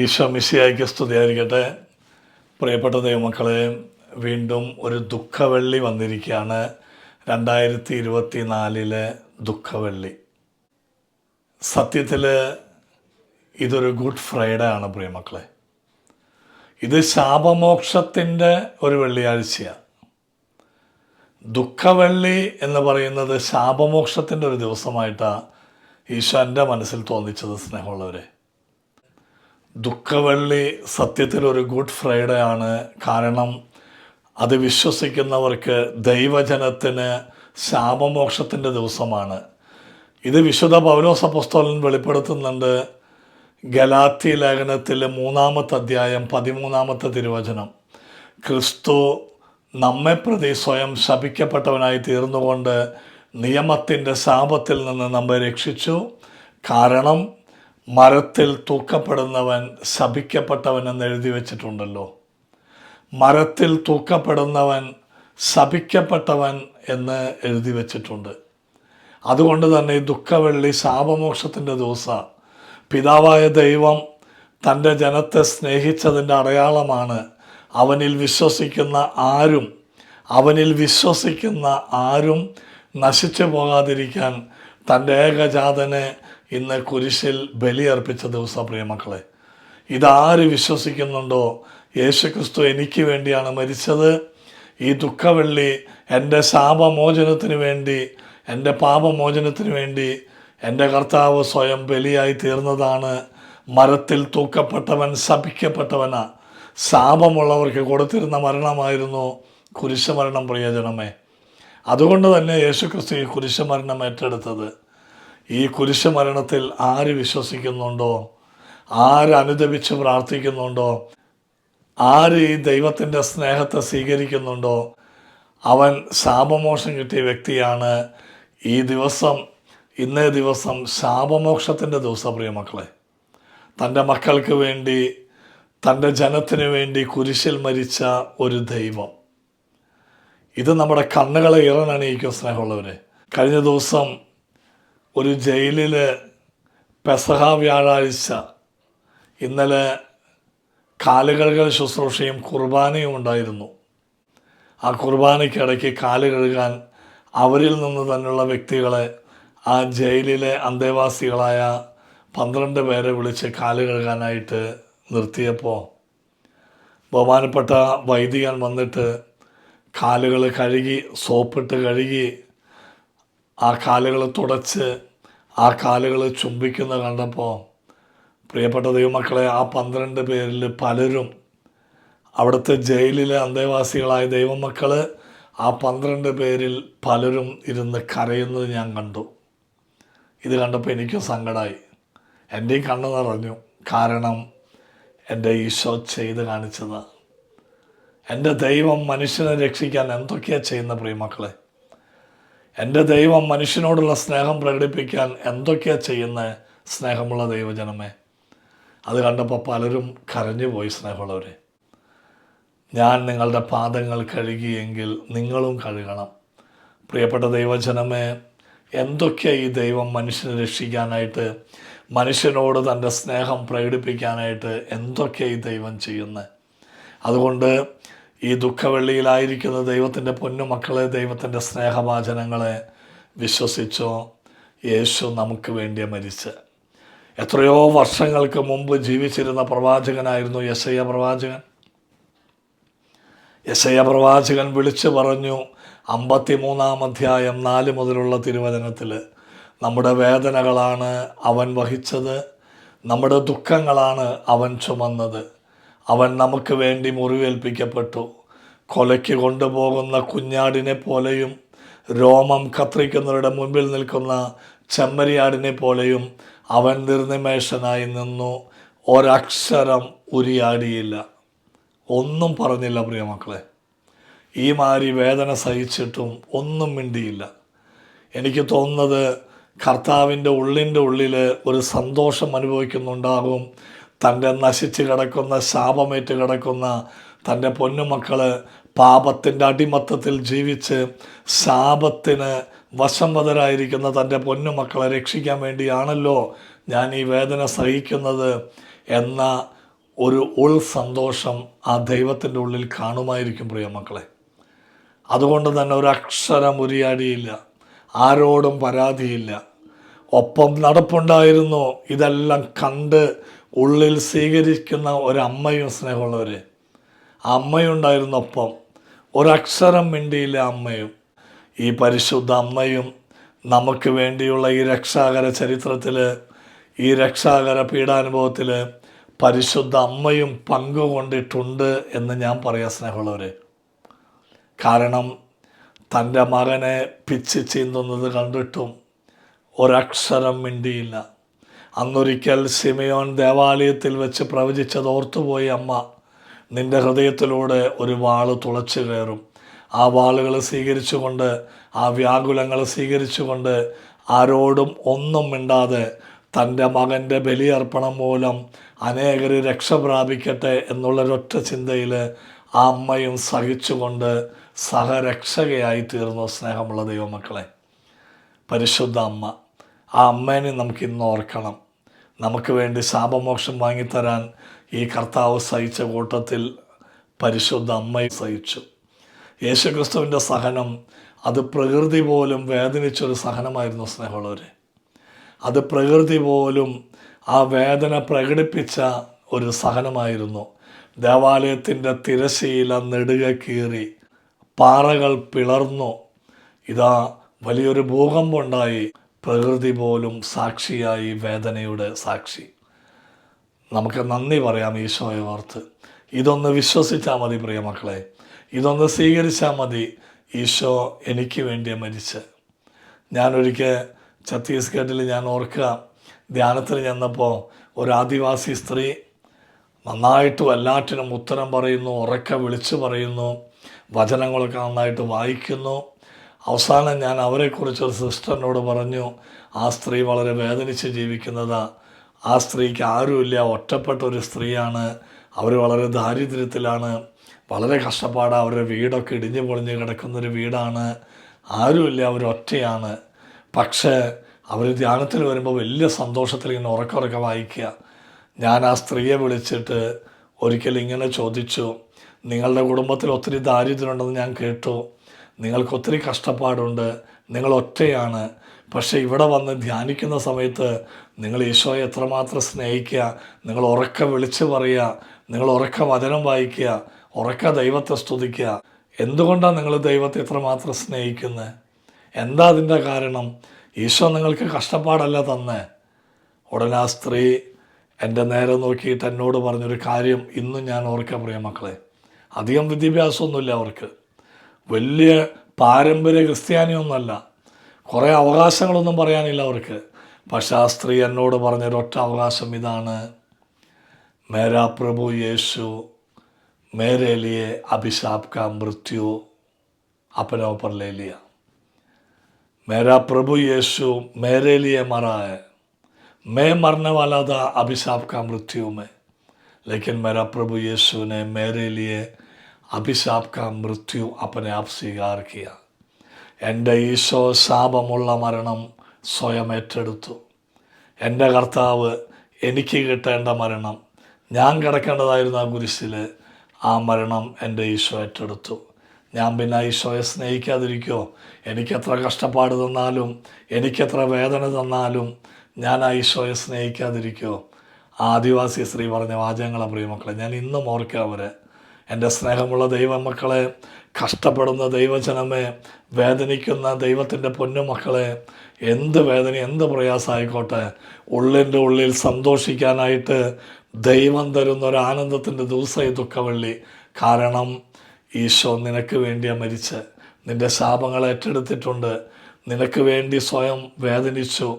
ഈശോ മിസ്സിയായിക്ക് സ്തുതിയായിരിക്കട്ടെ. പ്രിയപ്പെട്ട ദൈവമക്കളെ വീണ്ടും ഒരു ദുഃഖവെള്ളി വന്നിരിക്കുകയാണ്. രണ്ടായിരത്തി ഇരുപത്തി നാലിലെ ദുഃഖവെള്ളി. സത്യത്തിൽ ഇതൊരു ഗുഡ് ഫ്രൈഡേ ആണ് പ്രിയമക്കളെ. ഇത് ശാപമോക്ഷത്തിന്റെ ഒരു വെള്ളിയാഴ്ചയാണ് ദുഃഖവെള്ളി എന്ന് പറയുന്നത് ശാപമോക്ഷത്തിന്റെ ഒരു ദിവസമായിട്ടാണ് ഈശോ എന്റെ മനസ്സിൽ തോന്നിച്ചത് സ്നേഹമുള്ളവരെ. ദുഃഖവെള്ളി സത്യത്തിൽ ഒരു ഗുഡ് ഫ്രൈഡേ ആണ്. കാരണം അത് വിശ്വസിക്കുന്നവർക്ക് ദൈവജനത്തിന് ശാപമോക്ഷത്തിന്റെ ദിവസമാണ്. ഇത് വിശുദ്ധ പൗലോസ പുസ്തകൻ വെളിപ്പെടുത്തുന്നുണ്ട്. ഗലാത്തി ലേഖനത്തിലെ മൂന്നാമത്തെ അധ്യായം പതിമൂന്നാമത്തെ തിരുവചനം. ക്രിസ്തു നമ്മെ പ്രതി സ്വയം ശപിക്കപ്പെട്ടവനായി തീർന്നുകൊണ്ട് നിയമത്തിന്റെ ശാപത്തിൽ നിന്ന് നമ്മെ രക്ഷിച്ചു. കാരണം മരത്തിൽ തൂക്കപ്പെടുന്നവൻ ശപിക്കപ്പെട്ടവൻ എന്ന് എഴുതി വച്ചിട്ടുണ്ടല്ലോ. മരത്തിൽ തൂക്കപ്പെടുന്നവൻ ശപിക്കപ്പെട്ടവൻ എന്ന് എഴുതി വച്ചിട്ടുണ്ട്. അതുകൊണ്ട് തന്നെ ഈ ദുഃഖവെള്ളി ശാപമോക്ഷത്തിന്റെ ദിവസം പിതാവായ ദൈവം തന്റെ ജനത്തെ സ്നേഹിച്ചതിന്റെ അടയാളമാണ്. അവനിൽ വിശ്വസിക്കുന്ന ആരും അവനിൽ വിശ്വസിക്കുന്ന ആരും നശിച്ചു പോകാതിരിക്കാൻ തന്റെ ഏകജാതനെ ഇന്ന് കുരിശിൽ ബലിയർപ്പിച്ച ദിവസം പ്രിയമക്കളെ ഇതാര് വിശ്വസിക്കുന്നുണ്ടോ? യേശുക്രിസ്തു എനിക്ക് വേണ്ടിയാണ് മരിച്ചത്. ഈ ദുഃഖവെള്ളി എന്റെ ശാപമോചനത്തിന് വേണ്ടി എന്റെ പാപമോചനത്തിന് വേണ്ടി എന്റെ കർത്താവ് സ്വയം ബലിയായി തീർന്നതാണ്. മരത്തിൽ തൂക്കപ്പെട്ടവൻ ശപിക്കപ്പെട്ടവനാ. ശാപമുള്ളവർക്ക് കൊടുത്തിരുന്ന മരണമായിരുന്നു കുരിശുമരണം പ്രിയജനമേ. അതുകൊണ്ട് തന്നെ യേശുക്രിസ്തു ഈ കുരിശുമരണം ഏറ്റെടുത്തത്. ഈ കുരിശുമരണത്തിൽ ആര് വിശ്വസിക്കുന്നുണ്ടോ? ആര് പ്രാർത്ഥിക്കുന്നുണ്ടോ? ആര് ഈ ദൈവത്തിന്റെ സ്നേഹത്തെ സ്വീകരിക്കുന്നുണ്ടോ? അവൻ ശാപമോക്ഷം കിട്ടിയ വ്യക്തിയാണ്. ഈ ദിവസം ഇന്നേ ദിവസം ശാപമോക്ഷത്തിന്റെ ദിവസം പ്രിയ മക്കളെ. തന്റെ മക്കൾക്ക് വേണ്ടി തന്റെ ജനത്തിന് വേണ്ടി കുരിശിൽ മരിച്ച ഒരു ദൈവം. ഇത് നമ്മുടെ കണ്ണുകളെ ഇറനണിയിക്കും സ്നേഹമുള്ളവരെ. കഴിഞ്ഞ ദിവസം ഒരു ജയിലിൽ പെസഹ വ്യാഴാഴ്ച ഇന്നലെ കാലുകഴുകൽ ശുശ്രൂഷയും കുർബാനയും ഉണ്ടായിരുന്നു. ആ കുർബാനയ്ക്കിടയ്ക്ക് കാൽ കഴുകാൻ അവരിൽ നിന്ന് തന്നെയുള്ള വ്യക്തികളെ ആ ജയിലിലെ അന്തേവാസികളായ പന്ത്രണ്ട് പേരെ വിളിച്ച് കാൽ കഴുകാനായിട്ട് നിർത്തിയപ്പോൾ ബഹുമാനപ്പെട്ട വൈദികൻ വന്നിട്ട് കാലുകൾ കഴുകി സോപ്പിട്ട് കഴുകി ആ കാലുകൾ തുടച്ച് ആ കാലുകൾ ചുംബിക്കുന്ന കണ്ടപ്പോൾ പ്രിയപ്പെട്ട ദൈവമക്കളെ ആ പന്ത്രണ്ട് പേരിൽ പലരും അവിടുത്തെ ജയിലിലെ അന്തേവാസികളായ ദൈവമക്കൾ ആ പന്ത്രണ്ട് പേരിൽ പലരും ഇരുന്ന് കരയുന്നത് ഞാൻ കണ്ടു. ഇത് കണ്ടപ്പോൾ എനിക്കും സങ്കടമായി എന്റെയും കണ്ണ് നിറഞ്ഞു. കാരണം എന്റെ ഈശോ ചെയ്ത് കാണിച്ചത്. എന്റെ ദൈവം മനുഷ്യനെ രക്ഷിക്കാൻ എന്തൊക്കെയാണ് ചെയ്യുന്ന പ്രിയമക്കളെ എന്റെ ദൈവം മനുഷ്യനോടുള്ള സ്നേഹം പ്രകടിപ്പിക്കാൻ എന്തൊക്കെയാണ് ചെയ്യുന്നത് സ്നേഹമുള്ള ദൈവജനമേ. അത് കണ്ടപ്പോൾ പലരും കരഞ്ഞു പോയി സ്നേഹമുള്ളവർ ഞാൻ നിങ്ങളുടെ പാദങ്ങൾ കഴുകിയെങ്കിൽ നിങ്ങളും കഴുകണം. പ്രിയപ്പെട്ട ദൈവജനമേ എന്തൊക്കെയാണ് ഈ ദൈവം മനുഷ്യനെ രക്ഷിക്കാനായിട്ട് മനുഷ്യനോട് തന്റെ സ്നേഹം പ്രകടിപ്പിക്കാനായിട്ട് എന്തൊക്കെയാണ് ഈ ദൈവം ചെയ്യുന്നത് അതുകൊണ്ട് ഈ ദുഃഖവെള്ളിയിലായിരിക്കുന്ന ദൈവത്തിന്റെ പൊന്നുമക്കളെ ദൈവത്തിന്റെ സ്നേഹവാചനങ്ങളെ വിശ്വസിച്ചോ യേശു നമുക്ക് വേണ്ടി മരിച്ച് എത്രയോ വർഷങ്ങൾക്ക് മുമ്പ് ജീവിച്ചിരുന്ന പ്രവാചകനായിരുന്നു യശയ പ്രവാചകൻ. യശയ പ്രവാചകൻ വിളിച്ചു പറഞ്ഞു അമ്പത്തിമൂന്നാം അധ്യായം നാല് മുതലുള്ള തിരുവചനത്തിൽ നമ്മുടെ വേദനകളാണ് അവൻ വഹിച്ചത് നമ്മുടെ ദുഃഖങ്ങളാണ് അവൻ ചുമന്നത്. അവൻ നമുക്ക് വേണ്ടി മുറിവേൽപ്പിക്കപ്പെട്ടു. കൊലയ്ക്ക് കൊണ്ടുപോകുന്ന കുഞ്ഞാടിനെ പോലെയും രോമം കത്രിക്കുന്നവരുടെ മുമ്പിൽ നിൽക്കുന്ന ചെമ്മരിയാടിനെ പോലെയും അവൻ നിർനിമേഷനായി നിന്നു. ഒരക്ഷരം ഉരിയാടിയില്ല. ഒന്നും പറഞ്ഞില്ല പ്രിയമക്കളെ ഈ മാരി വേദന സഹിച്ചിട്ടും ഒന്നും മിണ്ടിയില്ല. എനിക്ക് തോന്നുന്നത് കർത്താവിന്റെ ഉള്ളിന്റെ ഉള്ളിൽ ഒരു സന്തോഷം അനുഭവിക്കുന്നുണ്ടാകും. തന്റെ നശിച്ച് കിടക്കുന്ന ശാപമേറ്റ് കിടക്കുന്ന തന്റെ പൊന്നുമക്കൾ പാപത്തിന്റെ അടിമത്തത്തിൽ ജീവിച്ച് ശാപത്തിന് വശംവതരായിരിക്കുന്ന തന്റെ പൊന്നുമക്കളെ രക്ഷിക്കാൻ വേണ്ടിയാണല്ലോ ഞാൻ ഈ വേദന സഹിക്കുന്നത് എന്ന ഒരു ഉൾ സന്തോഷം ആ ദൈവത്തിന്റെ ഉള്ളിൽ കാണുമായിരിക്കും പ്രിയ മക്കളെ. അതുകൊണ്ട് തന്നെ ഒരു അക്ഷരം ഉരിയാടിയില്ല ആരോടും പരാതിയില്ല. ഒപ്പം നടപ്പുണ്ടായിരുന്നു ഇതെല്ലാം കണ്ട് ഉള്ളിൽ സ്വീകരിക്കുന്ന ഒരമ്മയും സ്നേഹമുള്ളവർ അമ്മയുണ്ടായിരുന്നൊപ്പം ഒരക്ഷരം മിണ്ടിയില്ല അമ്മയും. ഈ പരിശുദ്ധ അമ്മയും നമുക്ക് വേണ്ടിയുള്ള ഈ രക്ഷാകര ചരിത്രത്തിൽ ഈ രക്ഷാകര പീഡാനുഭവത്തിൽ പരിശുദ്ധ അമ്മയും പങ്കുകൊണ്ടിട്ടുണ്ട് എന്ന് ഞാൻ പറയാം സ്നേഹമുള്ളവർ കാരണം തന്റെ മകനെ പിച്ച് ചീന്തുന്നത് കണ്ടിട്ടും ഒരക്ഷരം മിണ്ടിയില്ല. അന്നൊരിക്കൽ സിമയോൻ ദേവാലയത്തിൽ വെച്ച് പ്രവചിച്ചത് ഓർത്തുപോയി അമ്മ നിന്റെ ഹൃദയത്തിലൂടെ ഒരു വാൾ തുളച്ചു കയറും. ആ വാളുകൾ സ്വീകരിച്ചുകൊണ്ട് ആ വ്യാകുലങ്ങൾ സ്വീകരിച്ചുകൊണ്ട് ആരോടും ഒന്നും മിണ്ടാതെ തന്റെ മകന്റെ ബലിയർപ്പണം മൂലം അനേകർ രക്ഷ പ്രാപിക്കട്ടെ എന്നുള്ളൊരൊറ്റ ചിന്തയിൽ ആ അമ്മയും സഹിച്ചുകൊണ്ട് സഹരക്ഷകയായി തീർന്നു സ്നേഹമുള്ള ദൈവമക്കളെ. പരിശുദ്ധ അമ്മ ആ അമ്മേനെ നമുക്ക് ഇന്ന് ഓർക്കണം. നമുക്ക് വേണ്ടി ശാപമോക്ഷം വാങ്ങിത്തരാൻ ഈ കർത്താവ് സഹിച്ച കൂട്ടത്തിൽ പരിശുദ്ധ അമ്മയും സഹിച്ചു. യേശുക്രിസ്തുവിന്റെ സഹനം അത് പ്രകൃതി പോലും വേദനിച്ചൊരു സഹനമായിരുന്നു സ്നേഹമുള്ളവർ അത് പ്രകൃതി പോലും ആ വേദന പ്രകടിപ്പിച്ച ഒരു സഹനമായിരുന്നു. ദേവാലയത്തിന്റെ തിരശീല നെടുക കീറി പാറകൾ പിളർന്നു. ഇതാ വലിയൊരു ഭൂകമ്പമുണ്ടായി. പ്രകൃതി പോലും സാക്ഷിയായി വേദനയുടെ സാക്ഷി. നമുക്ക് നന്ദി പറയാം ഈശോയെ ഓർത്ത്. ഇതൊന്ന് വിശ്വസിച്ചാൽ മതി പ്രിയ മക്കളെ ഇതൊന്ന് സ്വീകരിച്ചാൽ മതി ഈശോ എനിക്ക് വേണ്ടി മരിച്ച്. ഞാനൊരിക്കൽ ഛത്തീസ്ഗഡിൽ ഞാൻ ഓർക്കുക ധ്യാനത്തിൽ ചെന്നപ്പോൾ ഒരു ആദിവാസി സ്ത്രീ നന്നായിട്ട് എല്ലാറ്റിനും ഉത്തരം പറയുന്നു ഉറക്കെ വിളിച്ചു പറയുന്നു വചനങ്ങളൊക്കെ നന്നായിട്ട് വായിക്കുന്നു. അവസാനം ഞാൻ അവരെക്കുറിച്ച് ഒരു സിസ്റ്ററിനോട് പറഞ്ഞു ആ സ്ത്രീ വളരെ വേദനിച്ച് ജീവിക്കുന്നതാ. ആ സ്ത്രീക്ക് ആരുമില്ല. ഒറ്റപ്പെട്ട ഒരു സ്ത്രീയാണ്. അവർ വളരെ ദാരിദ്ര്യത്തിലാണ്. വളരെ കഷ്ടപ്പാടാണ് അവരുടെ വീടൊക്കെ ഇടിഞ്ഞു പൊളിഞ്ഞ് കിടക്കുന്നൊരു വീടാണ്. ആരുമില്ല. അവരൊറ്റയാണ് പക്ഷേ അവർ ധ്യാനത്തിൽ വരുമ്പോൾ വലിയ സന്തോഷത്തിൽ ഇങ്ങനെ ഉറക്കുറക്കെ വായിക്കുക. ഞാൻ ആ സ്ത്രീയെ വിളിച്ചിട്ട് ഒരിക്കൽ ഇങ്ങനെ ചോദിച്ചു നിങ്ങളുടെ കുടുംബത്തിൽ ഒത്തിരി ദാരിദ്ര്യമുണ്ടെന്ന് ഞാൻ കേട്ടു. നിങ്ങൾക്ക് ഒത്തിരി കഷ്ടപ്പാടുണ്ട്. നിങ്ങൾ ഒറ്റയാണ് പക്ഷേ ഇവിടെ വന്ന് ധ്യാനിക്കുന്ന സമയത്ത് നിങ്ങൾ ഈശോയെ എത്രമാത്രം സ്നേഹിക്കുക നിങ്ങൾ ഉറക്ക വിളിച്ചു പറയുക നിങ്ങൾ ഉറക്ക വചനം വായിക്കുക ഉറക്ക ദൈവത്തെ സ്തുതിക്കുക. എന്തുകൊണ്ടാണ് നിങ്ങൾ ദൈവത്തെ എത്രമാത്രം സ്നേഹിക്കുന്നത് എന്താ അതിന്റെ കാരണം? ഈശോ നിങ്ങൾക്ക് കഷ്ടപ്പാടല്ല തന്നെ. ഉടനെ ആ സ്ത്രീ എന്റെ നേരെ നോക്കിയിട്ട് എന്നോട് പറഞ്ഞൊരു കാര്യം ഇന്നും ഞാൻ ഓർക്കാൻ പറയാം മക്കളെ. അധികം വിദ്യാഭ്യാസമൊന്നുമില്ല അവർക്ക്. വലിയ പാരമ്പര്യ ക്രിസ്ത്യാനിയൊന്നുമല്ല കുറേ അവകാശങ്ങളൊന്നും പറയാനില്ല അവർക്ക് പക്ഷെ ആ സ്ത്രീ എന്നോട് പറഞ്ഞൊരൊറ്റ അവകാശം ഇതാണ് മേരാ പ്രഭു യേശു മേരെ ലിയെ അഭിശാപ് കാ മൃത്യു अपने ऊपर ले लिया मेरा प्रभु यीशु मेरे लिए मरा है मैं मरने वाला था अभिशाप का मृत्यु में लेकिन मेरा प्रभु यीशु ने मेरे लिए അഭിശാപ് കാ മൃത്യു അപ്പനെ ആപ് സ്വീകാർ കിയ എന്റെ ഈശോ ശാപമുള്ള മരണം സ്വയം ഏറ്റെടുത്തു. എന്റെ കർത്താവ് എനിക്ക് കിട്ടേണ്ട മരണം ഞാൻ കിടക്കേണ്ടതായിരുന്ന ആ കുരിശിൽ ആ മരണം എന്റെ ഈശോ ഏറ്റെടുത്തു. ഞാൻ പിന്നെ ഈശോയെ സ്നേഹിക്കാതിരിക്കോ? എനിക്കെത്ര കഷ്ടപ്പാട് തന്നാലും എനിക്കെത്ര വേദന തന്നാലും ഞാൻ ആ ഈശോയെ സ്നേഹിക്കാതിരിക്കോ? ആദിവാസി സ്ത്രീ പറഞ്ഞ വാചകങ്ങളെ പ്രിയമക്കളെ ഞാൻ ഇന്നും ഓർക്കുക അവരെ. എന്റെ സ്നേഹമുള്ള ദൈവമക്കളെ കഷ്ടപ്പെടുന്ന ദൈവജനമേ വേദനിക്കുന്ന ദൈവത്തിന്റെ പൊന്നുമക്കളെ എന്ത് വേദന എന്ത് പ്രയാസമായിക്കോട്ടെ ഉള്ളിന്റെ ഉള്ളിൽ സന്തോഷിക്കാനായിട്ട് ദൈവം തരുന്ന ഒരു ആനന്ദത്തിന്റെ ദിവസം ഈ ദുഃഖവെള്ളി. കാരണം ഈശോ നിനക്ക് വേണ്ടിയാണ് മരിച്ച്. നിന്റെ ശാപങ്ങൾ ഏറ്റെടുത്തിട്ടുണ്ട്. നിനക്ക് വേണ്ടി സ്വയം വേദനിച്ചു.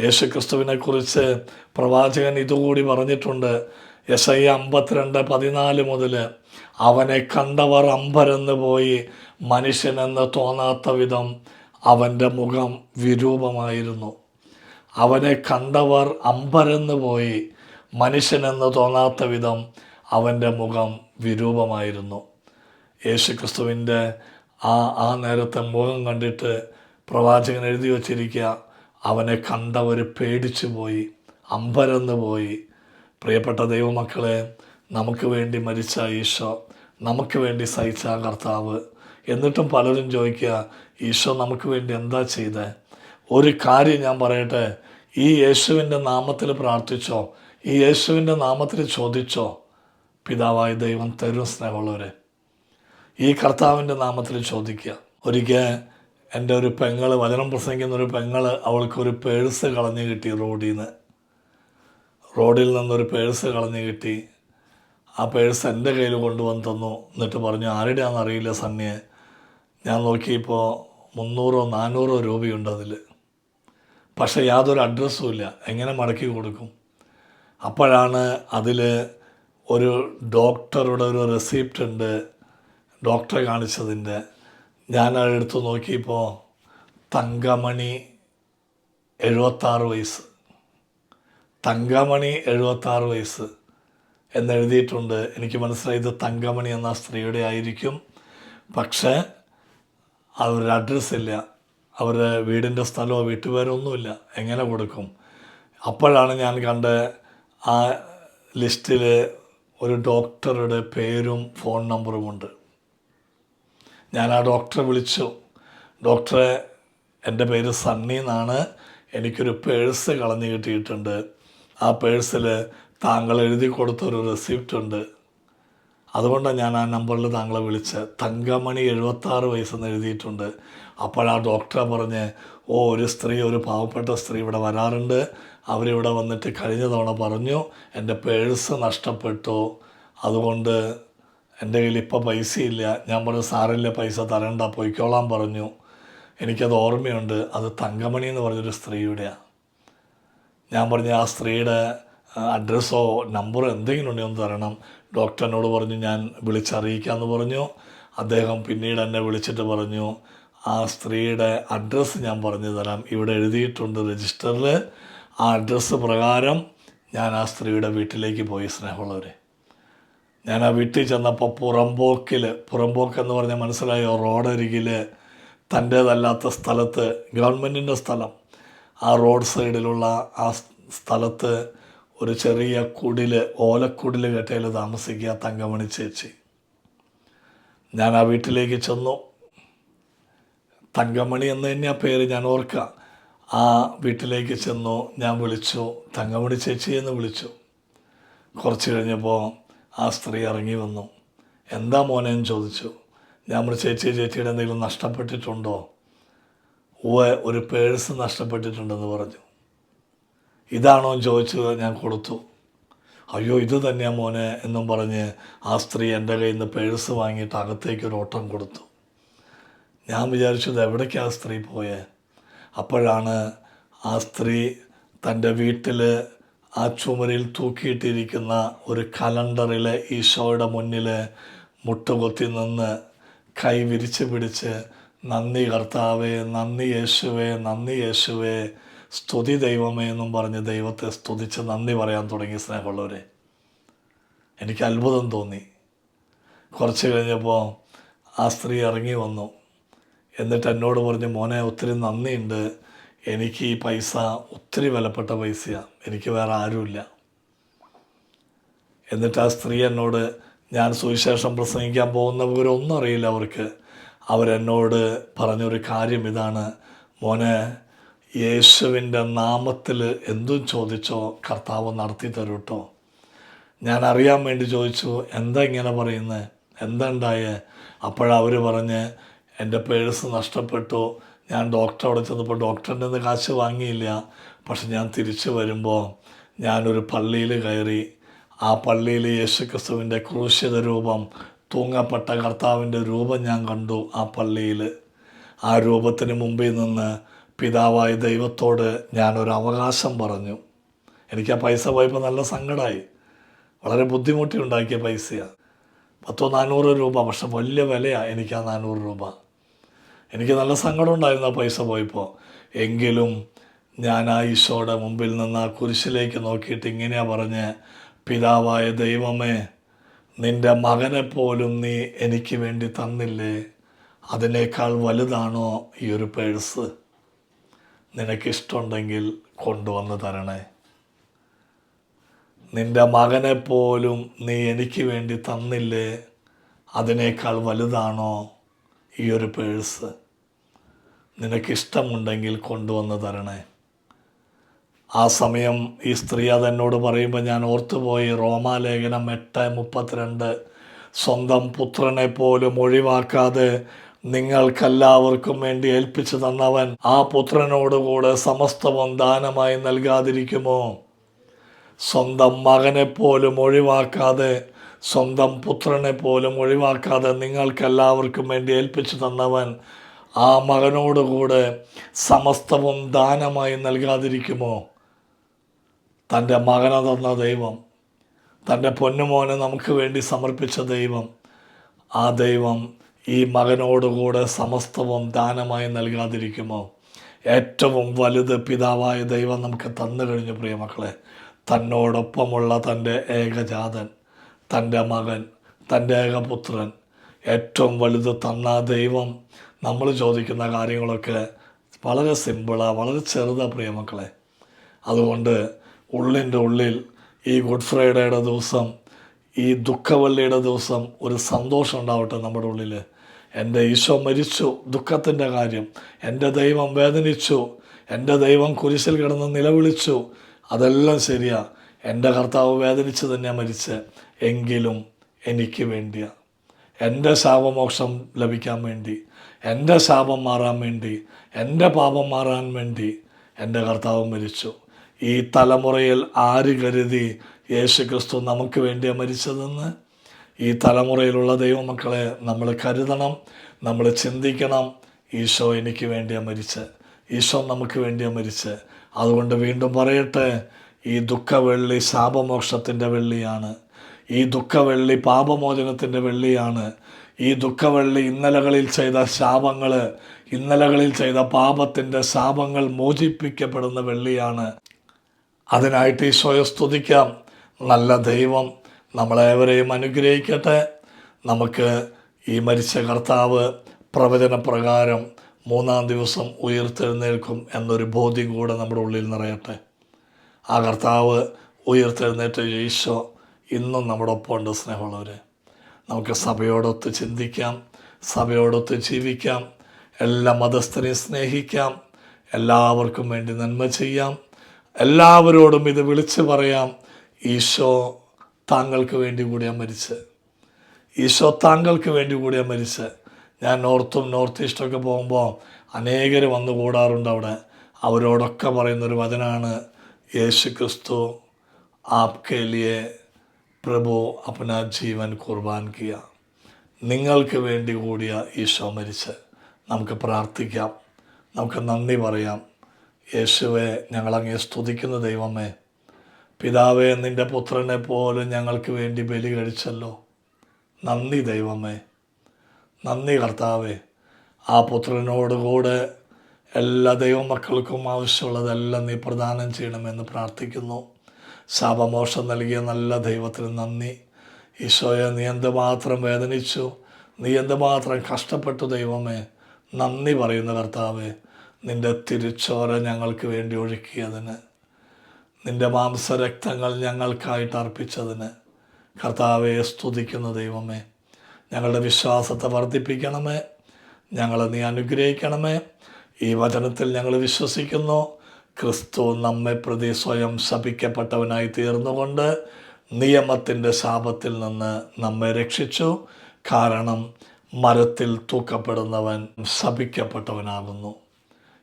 യേശുക്രിസ്തുവിനെക്കുറിച്ച് പ്രവാചകൻ ഇതുകൂടി പറഞ്ഞിട്ടുണ്ട്. യശയ്യ അമ്പത്തിരണ്ട് പതിനാല് മുതൽ അവനെ കണ്ടവർ അമ്പരന്ന് പോയി മനുഷ്യനെന്ന് തോന്നാത്ത വിധം അവന്റെ മുഖം വിരൂപമായിരുന്നു. അവനെ കണ്ടവർ അമ്പരന്ന് പോയി മനുഷ്യനെന്ന് തോന്നാത്ത വിധം അവന്റെ മുഖം വിരൂപമായിരുന്നു. യേശുക്രിസ്തുവിന്റെ ആ ആ നേരത്തെ മുഖം കണ്ടിട്ട് പ്രവാചകൻ എഴുതി വച്ചിരിക്കുക അവനെ കണ്ടവർ പേടിച്ചു പോയി അമ്പരന്ന് പോയി പ്രിയപ്പെട്ട ദൈവമക്കളെ നമുക്ക് വേണ്ടി മരിച്ച ഈശോ നമുക്ക് വേണ്ടി സഹിച്ച കർത്താവ്. എന്നിട്ടും പലരും ചോദിക്കുക ഈശോ നമുക്ക് വേണ്ടി എന്താ ചെയ്തേ? ഒരു കാര്യം ഞാൻ പറയട്ടെ ഈ യേശുവിന്റെ നാമത്തിൽ പ്രാർത്ഥിച്ചോ ഈ യേശുവിന്റെ നാമത്തിൽ ചോദിച്ചോ പിതാവായ ദൈവം തരും സ്നേഹമുള്ളവരെ. ഈ കർത്താവിന്റെ നാമത്തിൽ ചോദിക്കുക. ഒരിക്കൽ എന്റെ ഒരു പെങ്ങൾ വചനം പ്രസംഗിക്കുന്ന ഒരു പെങ്ങൾ അവൾക്കൊരു പേഴ്സ് കളഞ്ഞു കിട്ടി റോഡിൽ നിന്ന് റോഡിൽ നിന്നൊരു പേഴ്സ് കളഞ്ഞു കിട്ടി. ആ പേഴ്സ് എന്റെ കയ്യിൽ കൊണ്ടുവന്ന് തന്നു. എന്നിട്ട് പറഞ്ഞു ആരുടെയാണെന്ന് അറിയില്ല സണ്ണിയെ. ഞാൻ നോക്കിയപ്പോൾ മുന്നൂറോ നാനൂറോ രൂപയുണ്ട് അതിൽ. പക്ഷേ യാതൊരു അഡ്രസ്സും ഇല്ല. എങ്ങനെ മടക്കി കൊടുക്കും? അപ്പോഴാണ് അതിൽ ഒരു ഡോക്ടറുടെ ഒരു റെസിപ്റ്റ് ഉണ്ട്. ഡോക്ടറെ കാണിച്ചതിന്റെ. ഞാൻ എടുത്ത് നോക്കിയപ്പോൾ തങ്കമണി എഴുപത്താറ് വയസ്സ്. തങ്കമണി എഴുപത്താറ് വയസ്സ് എന്നെഴുതിയിട്ടുണ്ട്. എനിക്ക് മനസ്സിലായി തങ്കമണി എന്ന സ്ത്രീയുടെ ആയിരിക്കും. പക്ഷേ അവരുടെ അഡ്രസ്സ് ഇല്ല. അവരുടെ വീടിന്റെ സ്ഥലമോ വീട്ടുപേരൊന്നുമില്ല എങ്ങനെ കൊടുക്കും? അപ്പോഴാണ് ഞാൻ കണ്ട ആ ലിസ്റ്റിൽ ഒരു ഡോക്ടറുടെ പേരും ഫോൺ നമ്പറും ഉണ്ട്. ഞാൻ ആ ഡോക്ടറെ വിളിച്ചു. ഡോക്ടറെ എന്റെ പേര് സണ്ണി എന്നാണ്. എനിക്കൊരു പേഴ്സ് കളഞ്ഞു കിട്ടിയിട്ടുണ്ട്. ആ പേഴ്സിൽ താങ്കൾ എഴുതി കൊടുത്തൊരു റെസിപ്റ്റ് ഉണ്ട്. അതുകൊണ്ടാണ് ഞാൻ ആ നമ്പറിൽ താങ്കളെ വിളിച്ച്. തങ്കമണി എഴുപത്താറ് വയസ്സെന്ന് എഴുതിയിട്ടുണ്ട്. അപ്പോൾ ആ ഡോക്ടറെ പറഞ്ഞ് ഓ ഒരു സ്ത്രീ ഒരു പാവപ്പെട്ട സ്ത്രീ ഇവിടെ വരാറുണ്ട്. അവരിവിടെ വന്നിട്ട് കഴിഞ്ഞ തവണ പറഞ്ഞു എന്റെ പേഴ്സ് നഷ്ടപ്പെട്ടു. അതുകൊണ്ട് എന്റെ കയ്യിൽ ഇപ്പോൾ പൈസയില്ല. ഞാൻ പറഞ്ഞു സാറില്ല പൈസ തരണ്ട പൊയ്ക്കോളാൻ പറഞ്ഞു. എനിക്കത് ഓർമ്മയുണ്ട്. അത് തങ്കമണി എന്ന് പറഞ്ഞൊരു സ്ത്രീയുടെയാണ് ഞാൻ പറഞ്ഞ ആ സ്ത്രീയുടെ അഡ്രസ്സോ നമ്പറോ എന്തെങ്കിലും ഉണ്ടെങ്കിൽ ഒന്ന് തരണം. ഡോക്ടറിനോട് പറഞ്ഞു ഞാൻ വിളിച്ചറിയിക്കാമെന്ന് പറഞ്ഞു. അദ്ദേഹം പിന്നീട് എന്നെ വിളിച്ചിട്ട് പറഞ്ഞു ആ സ്ത്രീയുടെ അഡ്രസ്സ് ഞാൻ പറഞ്ഞു തരാം. ഇവിടെ എഴുതിയിട്ടുണ്ട് രജിസ്റ്ററിൽ ആ അഡ്രസ്സ് പ്രകാരം ഞാൻ ആ സ്ത്രീയുടെ വീട്ടിലേക്ക് പോയി സ്നേഹമുള്ളവരെ. ഞാൻ ആ വീട്ടിൽ ചെന്നപ്പോൾ പുറമ്പോക്കിൽ പുറമ്പോക്ക് എന്ന് പറഞ്ഞാൽ മനസ്സിലായോ? റോഡരികിൽ. തന്റേതല്ലാത്ത സ്ഥലത്ത് ഗവൺമെന്റിന്റെ സ്ഥലം. ആ റോഡ് സൈഡിലുള്ള ആ സ്ഥലത്ത് ഒരു ചെറിയ കുടിൽ ഓലക്കുടിൽ കെട്ടയിൽ താമസിക്കുക തങ്കമണി ചേച്ചി. ഞാൻ ആ വീട്ടിലേക്ക് ചെന്നു. തങ്കമണി എന്ന് തന്നെ ആ പേര് ഞാൻ ഓർക്കുക ആ വീട്ടിലേക്ക് ചെന്നു ഞാൻ വിളിച്ചു തങ്കമണി ചേച്ചി എന്ന് വിളിച്ചു. കുറച്ച് കഴിഞ്ഞപ്പോൾ ആ സ്ത്രീ ഇറങ്ങി വന്നു. എന്താ മോനെ? എന്ന് ചോദിച്ചു. ഞാൻ ഒരു ചേച്ചി ചേച്ചിയുടെ എന്തെങ്കിലും നഷ്ടപ്പെട്ടിട്ടുണ്ടോ? ഒരു പേഴ്സ് നഷ്ടപ്പെട്ടിട്ടുണ്ടെന്ന് പറഞ്ഞു. ഇതാണോ ചോദിച്ചത് ചോദിച്ചു ഞാൻ കൊടുത്തു. അയ്യോ ഇത് തന്നെയാ മോനെ എന്നും പറഞ്ഞ് ആ സ്ത്രീ എന്റെ കയ്യിൽ നിന്ന് പേഴ്സ് വാങ്ങിയിട്ട് അകത്തേക്ക് ഒരു ഓട്ടം കൊടുത്തു. ഞാൻ വിചാരിച്ചത് എവിടേക്കാ ആ സ്ത്രീ പോയേ? അപ്പോഴാണ് ആ സ്ത്രീ തന്റെ വീട്ടിൽ ആ ചുമരിൽ തൂക്കിയിട്ടിരിക്കുന്ന ഒരു കലണ്ടറിൽ ഈശോയുടെ മുന്നിൽ മുട്ടുകൊത്തി നിന്ന് കൈ വിരിച്ച് പിടിച്ച് നന്ദി കർത്താവേ നന്ദി യേശുവേ നന്ദി യേശുവേ. സ്തുതി ദൈവമേ എന്നും പറഞ്ഞ് ദൈവത്തെ സ്തുതിച്ച് നന്ദി പറയാൻ തുടങ്ങി സ്നേഹമുള്ളവരെ എനിക്ക് അത്ഭുതം തോന്നി. കുറച്ച് കഴിഞ്ഞപ്പോൾ ആ സ്ത്രീ ഇറങ്ങി വന്നു. എന്നിട്ട് എന്നോട് പറഞ്ഞു മോനെ ഒത്തിരി നന്ദിയുണ്ട്. എനിക്ക് ഈ പൈസ ഒത്തിരി വിലപ്പെട്ട പൈസയാണ് എനിക്ക് വേറെ ആരുമില്ല. എന്നിട്ട് ആ സ്ത്രീ എന്നോട് ഞാൻ സുവിശേഷം പ്രസംഗിക്കാൻ പോകുന്നവരൊന്നും അറിയില്ല അവർക്ക്. അവരെന്നോട് പറഞ്ഞൊരു കാര്യം ഇതാണ്. മോനെ യേശുവിന്റെ നാമത്തിൽ എന്തും ചോദിച്ചോ കർത്താവ് നടത്തി തരൂട്ടോ. ഞാൻ അറിയാൻ വേണ്ടി ചോദിച്ചു എന്താ ഇങ്ങനെ പറയുന്നത് എന്താ ഉണ്ടായേ അപ്പോഴവർ പറഞ്ഞ് എന്റെ പേഴ്സ് നഷ്ടപ്പെട്ടു. ഞാൻ ഡോക്ടർ അവിടെ ചെന്നപ്പോൾ ഡോക്ടറിന്റെ നിന്ന് കാശ് വാങ്ങിയില്ല. പക്ഷെ ഞാൻ തിരിച്ചു വരുമ്പോൾ ഞാനൊരു പള്ളിയിൽ കയറി ആ പള്ളിയിൽ യേശുക്രിസ്തുവിന്റെ ക്രൂശിത രൂപം തൂങ്ങപ്പെട്ട കർത്താവിന്റെ രൂപം ഞാൻ കണ്ടു ആ പള്ളിയിൽ. ആ രൂപത്തിന് മുമ്പിൽ നിന്ന് പിതാവായ ദൈവത്തോട് ഞാനൊരു അവകാശം പറഞ്ഞു. എനിക്ക് ആ പൈസ പോയപ്പോൾ നല്ല സങ്കടമായി. വളരെ ബുദ്ധിമുട്ടി ഉണ്ടാക്കിയ പൈസയാണ്. പത്തോ നാനൂറ് രൂപ പക്ഷെ വലിയ വിലയാണ് എനിക്ക് ആ നാനൂറ് രൂപ. എനിക്ക് നല്ല സങ്കടം ഉണ്ടായിരുന്നു ആ പൈസ പോയപ്പോൾ. എങ്കിലും ഞാൻ ആ ഈശോയുടെ മുമ്പിൽ നിന്ന് ആ കുരിശിലേക്ക് നോക്കിയിട്ട് ഇങ്ങനെയാണ് പറഞ്ഞ് പിതാവായ ദൈവമേ നിന്റെ മകനെ പോലും നീ എനിക്ക് വേണ്ടി തന്നില്ലേ? അതിനേക്കാൾ വലുതാണോ ഈ ഒരു പേഴ്സ്? നിനക്കിഷ്ടമുണ്ടെങ്കിൽ കൊണ്ടുവന്ന് തരണേ. നിന്റെ മകനെ പോലും നീ എനിക്ക് വേണ്ടി തന്നില്ലേ? അതിനേക്കാൾ വലുതാണോ ഈ ഒരു പേഴ്സ്? നിനക്കിഷ്ടമുണ്ടെങ്കിൽ കൊണ്ടുവന്ന് തരണേ. ആ സമയം ഈ സ്ത്രീ അതെന്നോട് പറയുമ്പോൾ ഞാൻ ഓർത്തുപോയി. റോമാലേഖനം എട്ട് മുപ്പത്തിരണ്ട്. സ്വന്തം പുത്രനെ പോലും ഒഴിവാക്കാതെ നിങ്ങൾക്കെല്ലാവർക്കും വേണ്ടി ഏൽപ്പിച്ചു തന്നവൻ ആ പുത്രനോടുകൂടെ സമസ്തവും ദാനമായി നൽകാതിരിക്കുമോ? സ്വന്തം മകനെ പോലും ഒഴിവാക്കാതെ സ്വന്തം പുത്രനെ പോലും ഒഴിവാക്കാതെ നിങ്ങൾക്കെല്ലാവർക്കും വേണ്ടി ഏൽപ്പിച്ചു തന്നവൻ ആ മകനോടുകൂടെ സമസ്തവും ദാനമായി നൽകാതിരിക്കുമോ? തന്റെ മകനെ തന്ന ദൈവം തന്റെ പൊന്നുമോനെ നമുക്ക് വേണ്ടി സമർപ്പിച്ച ദൈവം ആ ദൈവം ഈ മകനോടുകൂടെ സമസ്തവും ദാനമായി നൽകാതിരിക്കുമോ? ഏറ്റവും വലുത് പിതാവായ ദൈവം നമുക്ക് തന്നു കഴിഞ്ഞു പ്രിയമക്കളെ തന്നോടൊപ്പമുള്ള തന്റെ ഏകജാതൻ തന്റെ മകൻ തന്റെ ഏകപുത്രൻ ഏറ്റവും വലുത് തന്ന ദൈവം നമ്മൾ ചോദിക്കുന്ന കാര്യങ്ങളൊക്കെ വളരെ സിമ്പിളാണ് വളരെ ചെറുതാണ് പ്രിയമക്കളെ അതുകൊണ്ട് ഉള്ളിന്റെ ഉള്ളിൽ ഈ ഗുഡ് ഫ്രൈഡേയുടെ ദിവസം ഈ ദുഃഖവള്ളിയുടെ ദിവസം ഒരു സന്തോഷം ഉണ്ടാവട്ടെ നമ്മുടെ ഉള്ളിൽ. എന്റെ ഈശോ മരിച്ചു ദുഃഖത്തിന്റെ കാര്യം. എന്റെ ദൈവം വേദനിച്ചു എന്റെ ദൈവം കുരിശിൽ കിടന്ന് നിലവിളിച്ചു. അതെല്ലാം ശരിയാ. എന്റെ കർത്താവ് വേദനിച്ച് തന്നെ മരിച്ച്. എങ്കിലും എനിക്ക് വേണ്ടിയാ. എന്റെ ശാപമോക്ഷം ലഭിക്കാൻ വേണ്ടി എന്റെ ശാപം മാറാൻ വേണ്ടി എന്റെ പാപം മാറാൻ വേണ്ടി എന്റെ കർത്താവ് മരിച്ചു. ഈ തലമുറയിൽ ആര് കരുതി യേശു ക്രിസ്തു നമുക്ക് വേണ്ടിയാണ് മരിച്ചതെന്ന്? ഈ തലമുറയിലുള്ള ദൈവമക്കളെ നമ്മൾ കരുതണം നമ്മൾ ചിന്തിക്കണം. ഈശോ എനിക്ക് വേണ്ടിയാണ് മരിച്ച്. ഈശോ നമുക്ക് വേണ്ടിയാണ് മരിച്ച്. അതുകൊണ്ട് വീണ്ടും പറയട്ടെ ഈ ദുഃഖവെള്ളി ശാപമോക്ഷത്തിന്റെ വെള്ളിയാണ്. ഈ ദുഃഖവെള്ളി പാപമോചനത്തിന്റെ വെള്ളിയാണ്. ഈ ദുഃഖവെള്ളി ഇന്നലകളിൽ ചെയ്ത ശാപങ്ങൾ ഇന്നലകളിൽ ചെയ്ത പാപത്തിന്റെ ശാപങ്ങൾ മോചിപ്പിക്കപ്പെടുന്ന വെള്ളിയാണ്. അതിനായിട്ട് ഈശോയെ സ്തുതിക്കാം. നല്ല ദൈവം നമ്മളേവരെയും അനുഗ്രഹിക്കട്ടെ. നമുക്ക് ഈ മരിച്ച കർത്താവ് പ്രവചന പ്രകാരം മൂന്നാം ദിവസം ഉയർത്തെഴുന്നേൽക്കും എന്നൊരു ബോധ്യം കൂടെ നമ്മുടെ ഉള്ളിൽ നിറയട്ടെ. ആ കർത്താവ് ഉയർത്തെഴുന്നേറ്റ ഈശോ ഇന്നും നമ്മുടെ ഒപ്പമുണ്ട് സ്നേഹമുള്ളവർ നമുക്ക് സഭയോടൊത്ത് ചിന്തിക്കാം സഭയോടൊത്ത് ജീവിക്കാം എല്ലാ മതസ്ഥരെയും സ്നേഹിക്കാം എല്ലാവർക്കും വേണ്ടി നന്മ ചെയ്യാം. എല്ലാവരോടും ഇത് വിളിച്ചു പറയാം. ഈശോ താങ്കൾക്ക് വേണ്ടി കൂടിയാണ് മരിച്ച്. ഈശോ താങ്കൾക്ക് വേണ്ടി കൂടിയാണ് മരിച്ച്. ഞാൻ നോർത്തും നോർത്ത് ഈസ്റ്റൊക്കെ പോകുമ്പോൾ അനേകർ വന്നു കൂടാറുണ്ട് അവിടെ. അവരോടൊക്കെ പറയുന്നൊരു വചനാണ്. യേശു ക്രിസ്തു ആപ്കെ ലിയെ പ്രഭു അപ്പന ജീവൻ കുർബാൻ കിയ. നിങ്ങൾക്ക് വേണ്ടി കൂടിയ ഈശോ മരിച്ച്. നമുക്ക് പ്രാർത്ഥിക്കാം. നമുക്ക് നന്ദി പറയാം. യേശുവെ ഞങ്ങളങ്ങേ സ്തുതിക്കുന്ന ദൈവമേ. പിതാവെ നിന്റെ പുത്രനെ പോലും ഞങ്ങൾക്ക് വേണ്ടി ബലി കഴിച്ചല്ലോ. നന്ദി ദൈവമേ. നന്ദി കർത്താവേ. ആ പുത്രനോടുകൂടെ എല്ലാ ദൈവമക്കൾക്കും ആവശ്യമുള്ളതെല്ലാം നീ പ്രദാനം ചെയ്യണമെന്ന് പ്രാർത്ഥിക്കുന്നു. ശാപമോഷം നൽകിയ നല്ല ദൈവത്തിന് നന്ദി. ഈശോയെ നീ എന്തുമാത്രം വേദനിച്ചു നീ എന്തുമാത്രം കഷ്ടപ്പെട്ടു ദൈവമേ. നന്ദി പറയുന്ന കർത്താവേ. നിന്റെ തിരിച്ചോര ഞങ്ങൾക്ക് വേണ്ടി ഒഴുക്കിയതിന് നിന്റെ മാംസരക്തങ്ങൾ ഞങ്ങൾക്കായിട്ട് അർപ്പിച്ചതിന് കർത്താവെ സ്തുതിക്കുന്ന ദൈവമേ. ഞങ്ങളുടെ വിശ്വാസത്തെ വർദ്ധിപ്പിക്കണമേ. ഞങ്ങളെ നീ അനുഗ്രഹിക്കണമേ. ഈ വചനത്തിൽ ഞങ്ങൾ വിശ്വസിക്കുന്നു. ക്രിസ്തു നമ്മെ പ്രതി സ്വയം ശപിക്കപ്പെട്ടവനായി തീർന്നുകൊണ്ട് നിയമത്തിന്റെ ശാപത്തിൽ നിന്ന് നമ്മെ രക്ഷിച്ചു. കാരണം മരത്തിൽ തൂക്കപ്പെടുന്നവൻ ശപിക്കപ്പെട്ടവനാകുന്നു.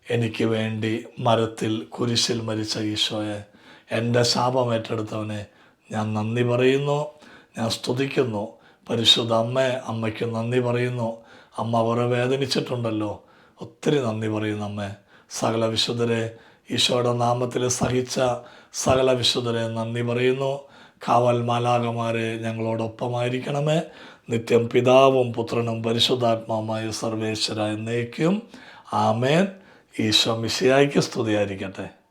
എനിക്ക് വേണ്ടി മരത്തിൽ കുരിശിൽ മരിച്ച ഈശോയെ എന്റെ ശാപം ഏറ്റെടുത്തവനെ ഞാൻ നന്ദി പറയുന്നു ഞാൻ സ്തുതിക്കുന്നു. പരിശുദ്ധ അമ്മ അമ്മയ്ക്ക് നന്ദി പറയുന്നു. അമ്മ അവരെ വേദനിച്ചിട്ടുണ്ടല്ലോ. ഒത്തിരി നന്ദി പറയുന്നു അമ്മ. സകല വിശുദ്ധരെ ഈശോയുടെ നാമത്തിൽ സഹിച്ച സകല വിശുദ്ധരെ നന്ദി പറയുന്നു. കാവൽ മാലാകമാരെ ഞങ്ങളോടൊപ്പമായിരിക്കണമേ. നിത്യം പിതാവും പുത്രനും പരിശുദ്ധാത്മാവുമായ സർവേശ്വര എന്നേക്കും. ആമേൻ. ഈശോ മിശിയായിക്ക് സ്തുതിയായിരിക്കട്ടെ.